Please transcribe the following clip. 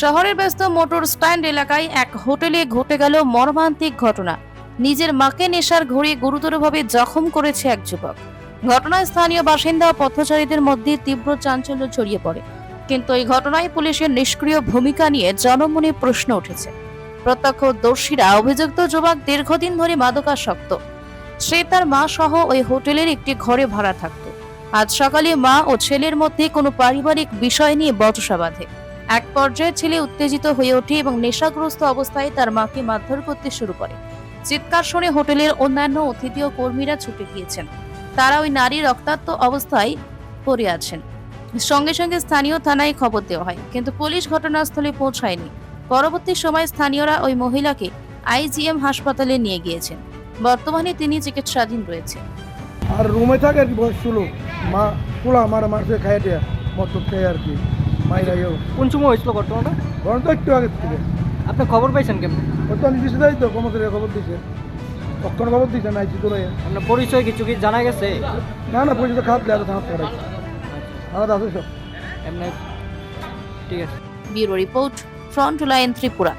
শহরের ব্যস্ত motor stand এলাকায় এক হোটেলে ঘটে গেল মর্মান্তিক ঘটনা। নিজের মাকে নেশার ঘড়ি গুরুতরভাবে জখম করেছে এক যুবক। ঘটনায় স্থানীয় বাসিন্দা ও পথচারীদের মধ্যে তীব্র চাঞ্চল্য ছড়িয়ে পড়ে। কিন্তু এই ঘটনায় পুলিশের নিষ্ক্রিয় ভূমিকা নিয়ে জনমনে প্রশ্ন উঠেছে। প্রত্যক্ষদর্শীরা অভিযুক্ত যুবক দীর্ঘদিন ধরে মাদকাসক্ত। সে তার মা সহ ওই হোটেলের একটি ঘরে ভাড়া থাকত। আজ সকালে মা ও ছেলের মধ্যে কোনো পারিবারিক বিষয় নিয়ে বচসা বাঁধে। এক পর্যায়ে ছেলে উত্তেজিত হয়ে ওঠে এবং নেশাগ্রস্ত অবস্থায় তার মাকে মারধর করতে শুরু করে। চিৎকার শুনে হোটেলের অন্যান্য অতিথি ও কর্মীরা ছুটে গিয়েছেন। তারা ওই নারী রক্তাক্ত অবস্থায় পড়ে আছেন। সঙ্গে সঙ্গে স্থানীয় থানায় খবর দেওয়া হয়, কিন্তু পুলিশ ঘটনাস্থলে পৌঁছায়নি। পরবর্তী সময় স্থানীয়রা ওই মহিলাকে আইজিএম হাসপাতালে নিয়ে গিয়েছেন। বর্তমানে তিনি চিকিৎসাধীন রয়েছে আর রুমে থাকে আর কি বয়স ষোলো মা, পোলা আমার মারছে খাইয়ে দেয়া মত খেয়ে আর কি। কোন সময় হয়েছিল ঘটনাটা? তো একটু আগে থেকে। আপনি খবর পাইছেন কেমন? তো দিছে তাই তো খবর দিছে। কখন খবর দিছে না আইছি তোরা আপনার পরিচয় কিছু কি জানা গেছে? না না পরিচয় খারাপ দেয় থানা পড়ে আলাদা আছে সব। এমনি ঠিক আছে। Bureau report front line Tripura.